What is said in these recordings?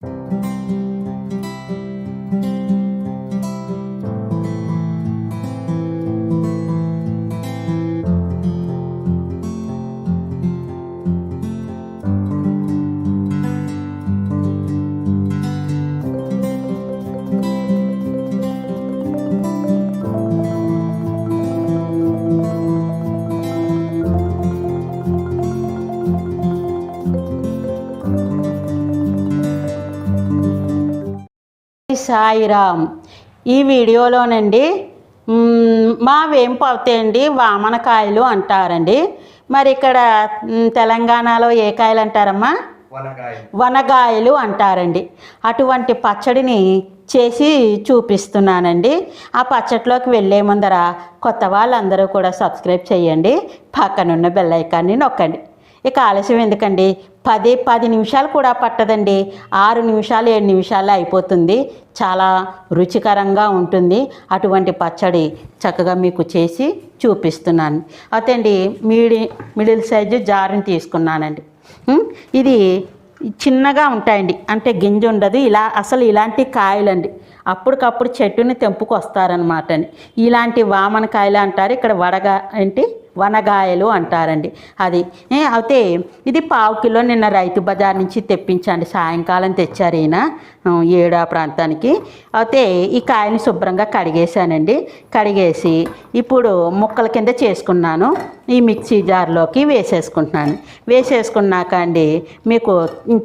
you Sairam. ఈ వీడియోలోనండి మ్, మావేం పోతాయండి వామనకాయలు అంటారండి. మరి ఇక్కడ తెలంగాణలో ఏ కాయలు అంటారమ్మా? వనగాయలు. అంటారండి. అటువంటి పచ్చడిని చేసి చూపిస్తున్నానండి. ఆ పచ్చడిలోకి వెళ్ళే ముందర కొత్త వాళ్ళందరూ కూడా సబ్స్క్రైబ్ చేయండి. పక్కనున్న బెల్ ఐకాన్ని నొక్కండి. ఇక ఆలస్యం ఎందుకండి? పది పది నిమిషాలు కూడా పట్టదండి. ఆరు నిమిషాలు ఏడు నిమిషాలు అయిపోతుంది. చాలా రుచికరంగా ఉంటుంది అటువంటి పచ్చడి చక్కగా మీకు చేసి చూపిస్తున్నాను. అయితే అండి మీడి మిడిల్ సైజు జారుని తీసుకున్నానండి. ఇది చిన్నగా ఉంటాయండి. అంటే గింజ ఉండదు. ఇలా అసలు ఇలాంటి కాయలండి. అప్పటికప్పుడు చెట్టుని తెంపుకొస్తారనమాట అండి ఇలాంటి వామన కాయలు అంటారు. ఇక్కడ వడగా ఏంటి వనగాయలు అంటారండి. అది అయితే ఇది పావు కిలో నిన్న రైతు బజార్ నుంచి తెప్పించండి. సాయంకాలం తెచ్చారు ఈయన ఏడా ప్రాంతానికి. అయితే ఈ కాయని శుభ్రంగా కడిగేశానండి. కడిగేసి ఇప్పుడు ముక్కల కింద చేసుకున్నాను. ఈ మిక్సీ జార్లోకి వేసేసుకుంటున్నాను. వేసేసుకున్నాక అండి మీకు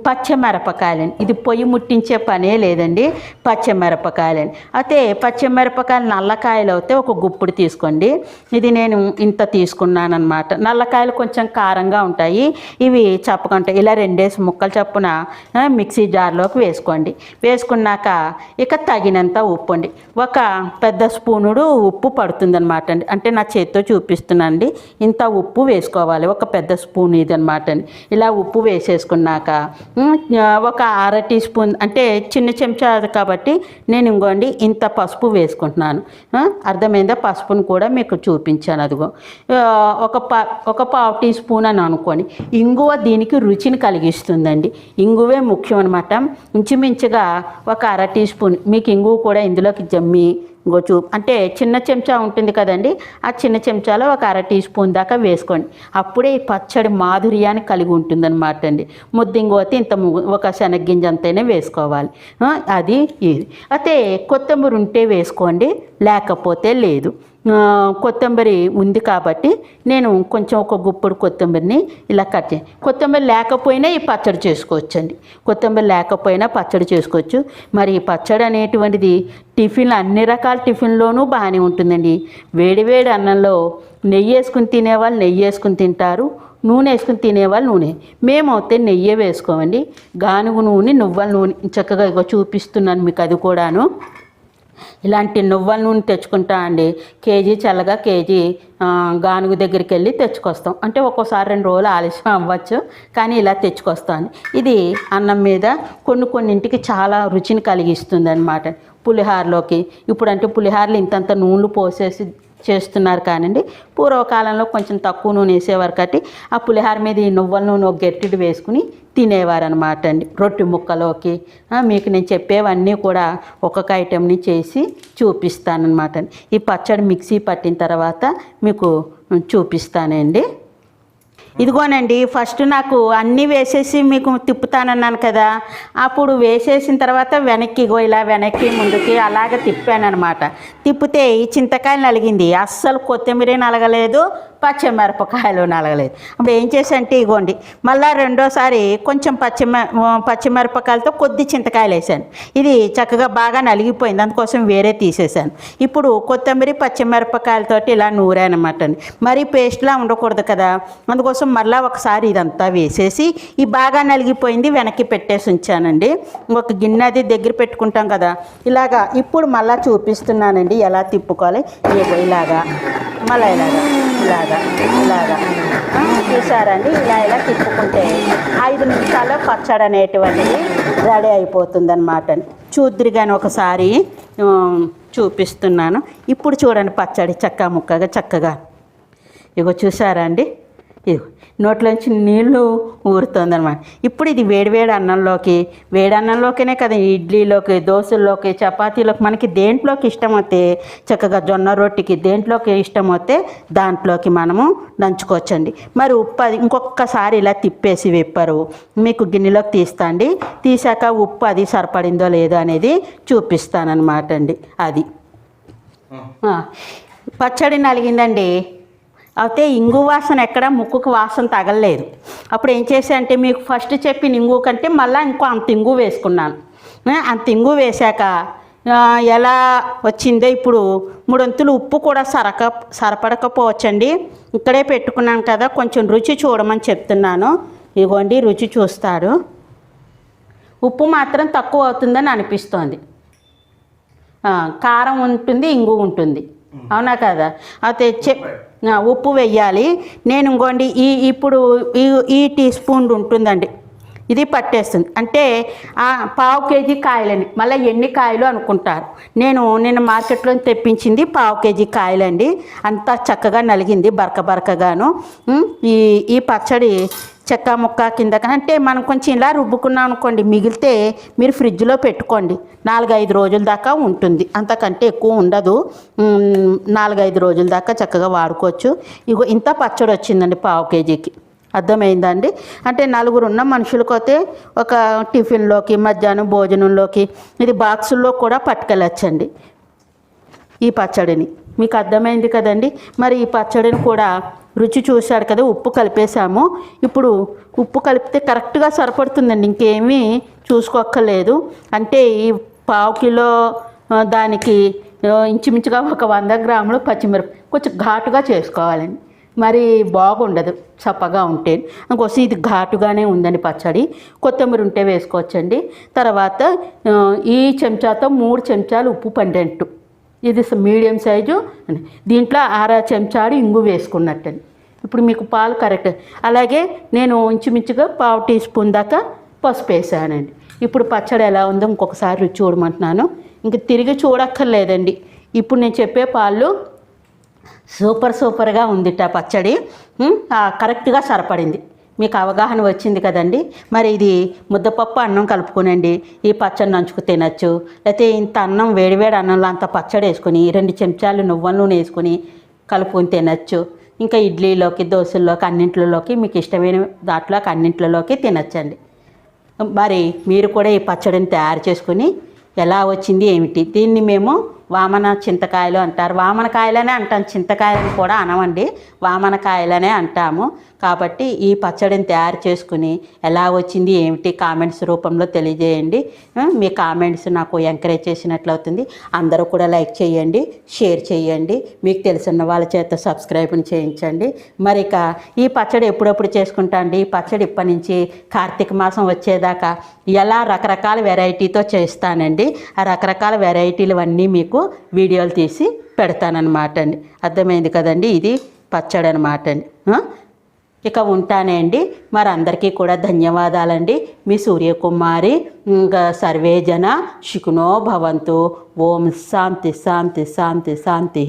పచ్చిమిరపకాయలని ఇది పొయ్యి ముట్టించే పనే లేదండి పచ్చిమిరపకాయలని. అయితే పచ్చిమిరపకాయలు నల్లకాయలు అయితే ఒక గుప్పుడు తీసుకోండి. ఇది నేను ఇంత తీసుకున్నాను అనమాట నల్లకాయలు కొంచెం కారంగా ఉంటాయి. ఇవి చప్పకుంటాయి ఇలా రెండేసి ముక్కలు చప్పున మిక్సీ జార్లోకి వేసుకోండి. వేసుకున్నాక ఇక తగినంత ఉప్పు అండి ఒక పెద్ద స్పూనుడు ఉప్పు పడుతుందన్నమాట అండి. అంటే నా చేత్తో చూపిస్తున్నానండి. ఇంత ఉప్పు వేసుకోవాలి. ఒక పెద్ద స్పూన్ ఇది అనమాట ఇలా ఉప్పు వేసేసుకున్నాక ఒక అర టీ స్పూన్ అంటే చిన్న చెంచా కాబట్టి నేను ఇంకోండి ఇంత పసుపు వేసుకుంటున్నాను. అర్థమైందా? పసుపును కూడా మీకు చూపించాను అదిగో. ఒక పా ఒక పావు టీ స్పూన్ అని అనుకోండి. ఇంగువ దీనికి రుచిని కలిగిస్తుందండి. ఇంగువే ముఖ్యం అనమాట ఇంచుమించుగా ఒక అర టీ స్పూన్. మీకు ఇంగువ కూడా ఇందులోకి జమ్మి ఇంకో అంటే చిన్న చెంచా ఉంటుంది కదండి ఆ చిన్న చెంచాలో ఒక అర టీ స్పూన్ దాకా వేసుకోండి. అప్పుడే ఈ పచ్చడి మాధుర్యాన్ని కలిగి ఉంటుందన్నమాట అండి. ముద్దింగోతే ఇంత ము- ఒక శనగ్గింజ అంతైనా వేసుకోవాలి. అది ఇది అయితే కొత్తిమీర ఉంటే వేసుకోండి లేకపోతే లేదు. కొత్తిమీర ఉంది కాబట్టి నేను కొంచెం ఒక గుప్పుడు కొత్తిమీరని ఇలా కట్ చే కొత్తిమీర లేకపోయినా ఈ పచ్చడి చేసుకోవచ్చండి. కొత్తిమీర లేకపోయినా పచ్చడి చేసుకోవచ్చు. మరి ఈ పచ్చడి అనేటువంటిది టిఫిన్ అన్ని రకాల టిఫిన్లోనూ బాగానే ఉంటుందండి. వేడివేడి అన్నంలో నెయ్యి వేసుకుని తినేవాళ్ళు నెయ్యి వేసుకుని తింటారు నూనె వేసుకుని తినేవాళ్ళు నూనె. మేమైతే నెయ్యి వేసుకోమండి. గానుగు నూనె నువ్వుల నూనె చక్కగా ఇగో చూపిస్తున్నాను మీకు అది కూడాను. ఇలాంటి నువ్వుల నూనె తెచ్చుకుంటా అండి. కేజీ చల్లగా కేజీ గానుగు దగ్గరికి వెళ్ళి తెచ్చుకొస్తాం. అంటే ఒక్కోసారి రెండు రోజులు ఆలస్యం అవ్వచ్చు కానీ ఇలా తెచ్చుకొస్తాను. ఇది అన్నం మీద కొన్ని కొన్నింటికి చాలా రుచిని కలిగిస్తుంది అనమాట పులిహారలోకి ఇప్పుడంటే పులిహారలు ఇంతంత నూనెలు పోసేసి చేస్తున్నారు కానండి. పూర్వకాలంలో కొంచెం తక్కువ నూనె వేసేవారు కాబట్టి ఆ పులిహార మీద ఈ నువ్వుల నూనె ఒక వేసుకుని తినేవారు అనమాట అండి. రొట్టె ముక్కలోకి మీకు నేను చెప్పేవన్నీ కూడా ఒక్కొక్క ఐటెంని చేసి చూపిస్తానమాట ఈ పచ్చడి మిక్సీ పట్టిన తర్వాత మీకు చూపిస్తానండి. ఇదిగోనండి ఫస్ట్ నాకు అన్నీ వేసేసి మీకు తిప్పుతానన్నాను కదా అప్పుడు వేసేసిన తర్వాత వెనక్కి ఇలా వెనక్కి ముందుకి అలాగ తిప్పాను అనమాట తిప్పితే ఈ చింతకాయలు నలిగింది అస్సలు కొత్తిమీర నలగలేదు పచ్చిమిరపకాయలు నలగలేదు. అప్పుడు ఏం చేశానంటే ఇగోండి మళ్ళీ రెండోసారి కొంచెం పచ్చిమి పచ్చిమిరపకాయలతో కొద్ది చింతకాయలు వేసాను. ఇది చక్కగా బాగా నలిగిపోయింది అందుకోసం వేరే తీసేసాను. ఇప్పుడు కొత్తిమీర పచ్చిమిరపకాయలతోటి ఇలా నూరానమాట అండి. మరీ పేస్ట్లా ఉండకూడదు కదా అందుకోసం మళ్ళీ ఒకసారి ఇదంతా వేసేసి ఈ బాగా నలిగిపోయింది వెనక్కి పెట్టేసి ఉంచానండి. ఒక గిన్నె అది దగ్గర పెట్టుకుంటాం కదా. ఇలాగా ఇప్పుడు మళ్ళీ చూపిస్తున్నానండి ఎలా తిప్పుకోవాలి. ఇగో ఇలాగా మళ్ళీ ఇలాగా ఇలాగా ఇలాగా. చూసారండి? ఇలా ఇలా తిప్పుకుంటే ఐదు నిమిషాల్లో పచ్చడి అనేటువంటిది రెడీ అయిపోతుందన్నమాట. చూద్దరు కానీ ఒకసారి చూపిస్తున్నాను. ఇప్పుడు చూడండి పచ్చడి చక్క ముక్కగా చక్కగా. ఇగో చూసారా అండి? ఇగో నోట్లోంచి నీళ్ళు ఊరుతుందన్నమాట. ఇప్పుడు ఇది వేడివేడి అన్నంలోకి వేడి అన్నంలోకినే కదా ఇడ్లీలోకి దోశల్లోకి చపాతీలోకి మనకి దేంట్లోకి ఇష్టం అయితే చక్కగా జొన్న రొట్టికి దేంట్లోకి ఇష్టం అయితే దాంట్లోకి మనము నంచుకోవచ్చండి. మరి ఉప్పు అది ఇంకొకసారి ఇలా తిప్పేసి విప్పరు మీకు గిన్నెలోకి తీస్తాండి తీసాక ఉప్పు అది సరిపడిందో లేదో అనేది చూపిస్తానన్నమాట అండి అది పచ్చడి నలిగిందండి. అయితే ఇంగు వాసన ఎక్కడ ముక్కుకు వాసన తగలలేదు. అప్పుడు ఏం చేశా అంటే మీకు ఫస్ట్ చెప్పిన ఇంగు కంటే మళ్ళీ ఇంకో అంత ఇంగు వేసుకున్నాను. ఆ, అంత ఇంగు వేశాక ఎలా వచ్చిందో ఇప్పుడు మూడొంతులు ఉప్పు కూడా సరక సరపడకపోవచ్చండి. ఇక్కడే పెట్టుకున్నాను కదా కొంచెం రుచి చూడమని చెప్తున్నాను. ఇదిగోండి రుచి చూస్తాడు. ఉప్పు మాత్రం తక్కువ అవుతుందని అనిపిస్తోంది. కారం ఉంటుంది ఇంగు ఉంటుంది. అవునా కదా? అయితే చె ఉప్పు వెయ్యాలి నేను ఇంకోండి ఈ ఇప్పుడు ఈ ఈ టీ స్పూన్ ఉంటుందండి. ఇది పట్టేస్తుంది. అంటే పావు కేజీ కాయలని మళ్ళీ ఎన్ని కాయలు అనుకుంటారు? నేను నిన్న మార్కెట్లో తెప్పించింది పావు కేజీ కాయలండి. అంతా చక్కగా నలిగింది బరక బరకగాను. ఈ ఈ పచ్చడి చెక్క ముక్క కింద అంటే మనం కొంచెం ఇలా రుబ్బుకున్నాం అనుకోండి మిగిలితే మీరు ఫ్రిడ్జ్లో పెట్టుకోండి. నాలుగైదు రోజుల దాకా ఉంటుంది. అంతకంటే ఎక్కువ ఉండదు. నాలుగైదు రోజుల దాకా చక్కగా వాడుకోవచ్చు. ఇగో ఇంత పచ్చడి వచ్చిందండి పావు కేజీకి. అర్థమైందండి? అంటే నలుగురు ఉన్న మనుషులకైతే ఒక టిఫిన్లోకి మధ్యాహ్నం భోజనంలోకి ఇది బాక్సుల్లో కూడా పట్టుకెళ్ళచ్చండి ఈ పచ్చడిని. మీకు అర్థమైంది కదండి? మరి ఈ పచ్చడిని కూడా రుచి చూశాడు కదా ఉప్పు కలిపేసాము ఇప్పుడు ఉప్పు కలిపితే కరెక్ట్గా సరిపడుతుందండి ఇంకేమీ చూసుకోక్కర్లేదు. అంటే ఈ పావు కిలో దానికి ఇంచుమించుగా ఒక వంద గ్రాములు పచ్చిమిరప కొంచెం ఘాటుగా చేసుకోవాలండి. మరి బాగుండదు చప్పగా ఉంటే. అందుకోసం ఇది ఘాటుగానే ఉందండి పచ్చడి. కొత్తిమీర ఉంటే వేసుకోవచ్చండి. తర్వాత ఈ చెంచాతో మూడు చెంచాలు ఉప్పు పండెంటు ఇది మీడియం సైజు దీంట్లో ఆరా చెంచాడు ఇంగు వేసుకున్నట్టండి ఇప్పుడు మీకు పాలు కరెక్ట్. అలాగే నేను ఇంచుమించుగా పావు టీ స్పూన్ దాకా పసుపు వేసానండి. ఇప్పుడు పచ్చడి ఎలా ఉందో ఇంకొకసారి రుచి చూడమంటున్నాను. ఇంక తిరిగి చూడక్కర్లేదండి. ఇప్పుడు నేను చెప్పే పాలు సూపర్ సూపర్గా ఉందిట పచ్చడి. కరెక్ట్గా సరిపడింది. మీకు అవగాహన వచ్చింది కదండి. మరి ఇది ముద్దపప్పు అన్నం కలుపుకోనండి. ఈ పచ్చడి నంచుకు తినచ్చు. లేకపోతే ఇంత అన్నం వేడివేడి అన్నంలో అంత పచ్చడి వేసుకొని రెండు చెంచాలు నువ్వుల నూనె వేసుకొని కలుపుకొని తినచ్చు. ఇంకా ఇడ్లీలోకి దోశల్లోకి అన్నింటిలోకి మీకు ఇష్టమైన దాంట్లోకి అన్నింటిలోకి తినచ్చండి. మరి మీరు కూడా ఈ పచ్చడిని తయారు చేసుకుని ఎలా వచ్చింది ఏమిటి? దీన్ని మేము వామన చింతకాయలు అంటారు. వామనకాయలనే అంటాం. చింతకాయలను కూడా అనమండి. వామనకాయలనే అంటాము. కాబట్టి ఈ పచ్చడిని తయారు చేసుకుని ఎలా వచ్చింది ఏమిటి కామెంట్స్ రూపంలో తెలియజేయండి. మీ కామెంట్స్ నాకు ఎంకరేజ్ చేసినట్లవుతుంది అందరూ కూడా లైక్ చేయండి షేర్ చేయండి. మీకు తెలిసిన వాళ్ళ చేత సబ్స్క్రైబ్ని చేయించండి. మరి ఇక ఈ పచ్చడి ఎప్పుడెప్పుడు చేసుకుంటా అండి? ఈ పచ్చడి ఇప్పటి నుంచి కార్తీక మాసం వచ్చేదాకా ఎలా రకరకాల వెరైటీతో చేస్తానండి? ఆ రకరకాల వెరైటీలు అన్నీ మీకు వీడియోలు తీసి పెడతానన్నమాట అండి. అర్థమైంది కదండి? ఇది పచ్చడి అనమాట అండి ఇక ఉంటానే అండి. మరి అందరికీ కూడా ధన్యవాదాలండి. మీ సూర్యకుమారి ఇంకా సర్వేజన శుకునో భవంతు. ఓం శాంతి శాంతి శాంతి శాంతి.